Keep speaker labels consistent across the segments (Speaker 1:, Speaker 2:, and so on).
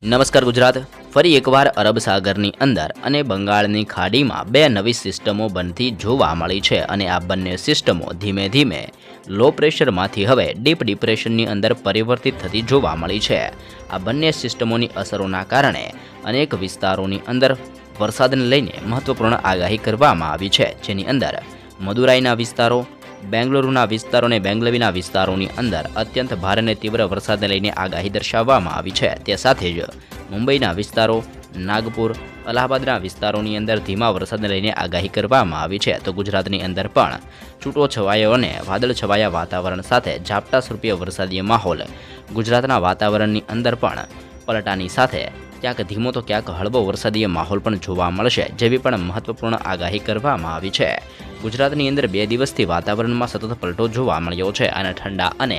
Speaker 1: નમસ્કાર ગુજરાત. ફરી એકવાર અરબ સાગરની અંદર અને બંગાળની ખાડીમાં બે નવી સિસ્ટમો બનતી જોવા મળી છે અને આ બંને સિસ્ટમો ધીમે ધીમે લો પ્રેશરમાંથી હવે ડીપ ડિપ્રેશનની અંદર પરિવર્તિત થતી જોવા મળી છે. આ બંને સિસ્ટમોની અસરોના કારણે અનેક વિસ્તારોની અંદર વરસાદને લઈને મહત્વપૂર્ણ આગાહી કરવામાં આવી છે. જેની અંદર મદુરાઈના વિસ્તારો બેંગલુરુના વિસ્તારો અને બેંગલવીના વિસ્તારોની અંદર અત્યંત ભારે અને તીવ્ર વરસાદને લઈને આગાહી દર્શાવવામાં આવી છે. તે સાથે જ મુંબઈના વિસ્તારો, નાગપુર, અલ્હાબાદના વિસ્તારોની અંદર ધીમા વરસાદને લઈને આગાહી કરવામાં આવી છે. તો ગુજરાતની અંદર પણ છૂટો છવાયો અને વાદળ છવાયા વાતાવરણ સાથે ઝાપટા સ્વરૂપીય વરસાદીય માહોલ ગુજરાતના વાતાવરણની અંદર પણ પલટાની સાથે ક્યાંક ધીમો તો ક્યાંક હળવો વરસાદીય માહોલ પણ જોવા મળશે, જેવી પણ મહત્વપૂર્ણ આગાહી કરવામાં આવી છે. ગુજરાતની અંદર બે દિવસથી વાતાવરણમાં સતત પલટો જોવા મળ્યો છે અને ઠંડા અને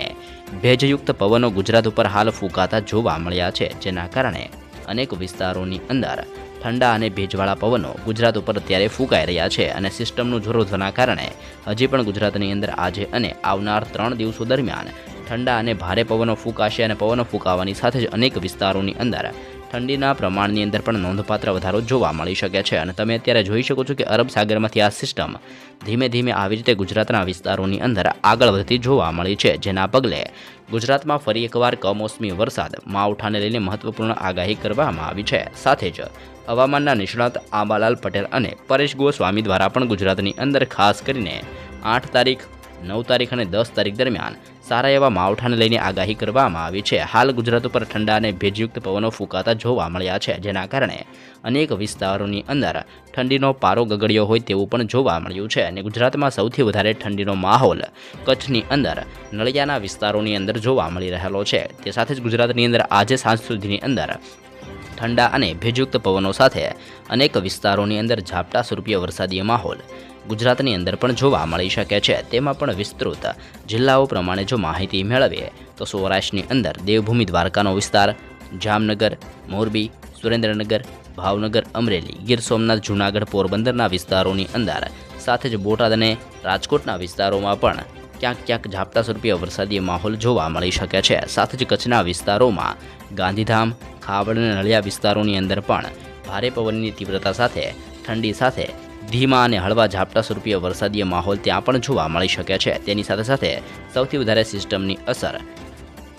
Speaker 1: ભેજયુક્ત પવનો ગુજરાત ઉપર હાલ ફૂંકાતા જોવા મળ્યા છે, જેના કારણે અનેક વિસ્તારોની અંદર ઠંડા અને ભેજવાળા પવનો ગુજરાત ઉપર અત્યારે ફૂંકાઈ રહ્યા છે અને સિસ્ટમનું જોરોધના કારણે હજી પણ ગુજરાતની અંદર આજે અને આવનાર ત્રણ દિવસો દરમિયાન ઠંડા અને ભારે પવનો ફૂંકાશે અને પવનો ફૂંકાવાની સાથે જ અનેક વિસ્તારોની અંદર ઠંડીના પ્રમાણની અંદર પણ નોંધપાત્ર વધારો જોવા મળી શકે છે. અને તમે અત્યારે જોઈ શકો છો કે અરબ સાગરમાંથી આ સિસ્ટમ ધીમે ધીમે આવી રીતે ગુજરાતના વિસ્તારોની અંદર આગળ વધતી જોવા મળી છે. જેના પગલે ગુજરાતમાં ફરી એકવાર કમોસમી વરસાદ માવઠાને લઈને મહત્વપૂર્ણ આગાહી કરવામાં આવી છે. સાથે જ હવામાનના નિષ્ણાત આંબાલાલ પટેલ અને પરેશ ગોસ્વામી દ્વારા પણ ગુજરાતની અંદર ખાસ કરીને આઠ તારીખ નવ તારીખ અને દસ તારીખ દરમિયાન સારા એવા માવઠાને લઈને આગાહી કરવામાં આવી છે. હાલ ગુજરાત ઉપર ઠંડા અને ભેજયુક્ત પવનો ફૂંકાતા જોવા મળ્યા છે, જેના કારણે અનેક વિસ્તારોની અંદર ઠંડીનો પારો ગગડ્યો હોય તેવું પણ જોવા મળ્યું છે અને ગુજરાતમાં સૌથી વધારે ઠંડીનો માહોલ કચ્છની અંદર નળિયાના વિસ્તારોની અંદર જોવા મળી રહેલો છે. તે સાથે જ ગુજરાતની અંદર આજે સાંજ સુધીની અંદર ઠંડા અને ભેજયુક્ત પવનો સાથે અનેક વિસ્તારોની અંદર ઝાપટા સ્વરૂપીય વરસાદીય માહોલ ગુજરાતની અંદર પણ જોવા મળી શકે છે. તેમાં પણ વિસ્તૃત જિલ્લાઓ પ્રમાણે જો માહિતી મેળવીએ, તો સૌરાષ્ટ્રની અંદર દેવભૂમિ દ્વારકાનો વિસ્તાર, જામનગર, મોરબી, સુરેન્દ્રનગર, ભાવનગર, અમરેલી, ગીર સોમનાથ, જૂનાગઢ, પોરબંદરના વિસ્તારોની અંદર, સાથે જ બોટાદ અને રાજકોટના વિસ્તારોમાં પણ ક્યાંક ક્યાંક ઝાપટા સ્વરૂપે વરસાદી માહોલ જોવા મળી શકે છે. સાથે જ કચ્છના વિસ્તારોમાં ગાંધીધામ, ખાવડ અને નળિયા વિસ્તારોની અંદર પણ ભારે પવનની તીવ્રતા સાથે, ઠંડી સાથે ધીમા અને હળવા ઝાપટા સ્વરૂપીય વરસાદીય માહોલ ત્યાં પણ જોવા મળી શકે છે. તેની સાથે સાથે સૌથી વધારે સિસ્ટમની અસર,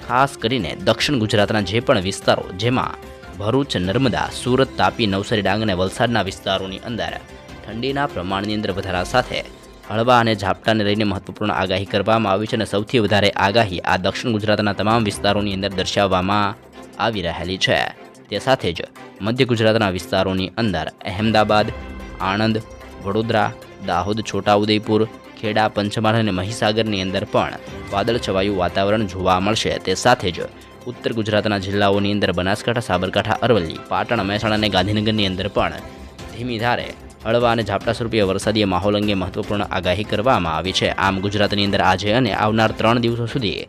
Speaker 1: ખાસ કરીને દક્ષિણ ગુજરાતના જે પણ વિસ્તારો, જેમાં ભરૂચ, નર્મદા, સુરત, તાપી, નવસારી, ડાંગ અને વલસાડના વિસ્તારોની અંદર ઠંડીના પ્રમાણની અંદર વધારા સાથે હળવા અને ઝાપટાને લઈને મહત્વપૂર્ણ આગાહી કરવામાં આવી છે અને સૌથી વધારે આગાહી આ દક્ષિણ ગુજરાતના તમામ વિસ્તારોની અંદર દર્શાવવામાં આવી રહેલી છે. તે સાથે જ મધ્ય ગુજરાતના વિસ્તારોની અંદર અહેમદાબાદ આણંદ, વડોદરા, દાહોદ, છોટાઉદેપુર, ખેડા, પંચમહાલ અને મહીસાગરની અંદર પણ વાદળ છવાયું વાતાવરણ જોવા મળશે. તે સાથે જ ઉત્તર ગુજરાતના જિલ્લાઓની અંદર બનાસકાંઠા, સાબરકાંઠા, અરવલ્લી, પાટણ, મહેસાણા અને ગાંધીનગરની અંદર પણ ધીમી ધારે હળવા અને ઝાપટા સ્વરૂપીય વરસાદીય માહોલ અંગે મહત્વપૂર્ણ આગાહી કરવામાં આવી છે. આમ ગુજરાતની અંદર આજે અને આવનાર ત્રણ દિવસો સુધી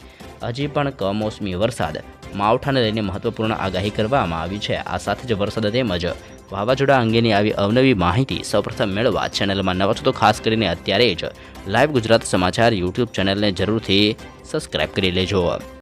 Speaker 1: હજી પણ કમોસમી વરસાદ માવઠાને લઈને મહત્વપૂર્ણ આગાહી કરવામાં આવી છે. આ સાથે જ વરસાદ તેમજ વાવાઝોડા અંગેની આવી અવનવી માહિતી સૌપ્રથમ મેળવવા ચેનલમાં નવા છો તો ખાસ કરીને અત્યારે જ લાઈવ ગુજરાત સમાચાર યુટ્યુબ ચેનલને જરૂરથી સબસ્ક્રાઇબ કરી લેજો.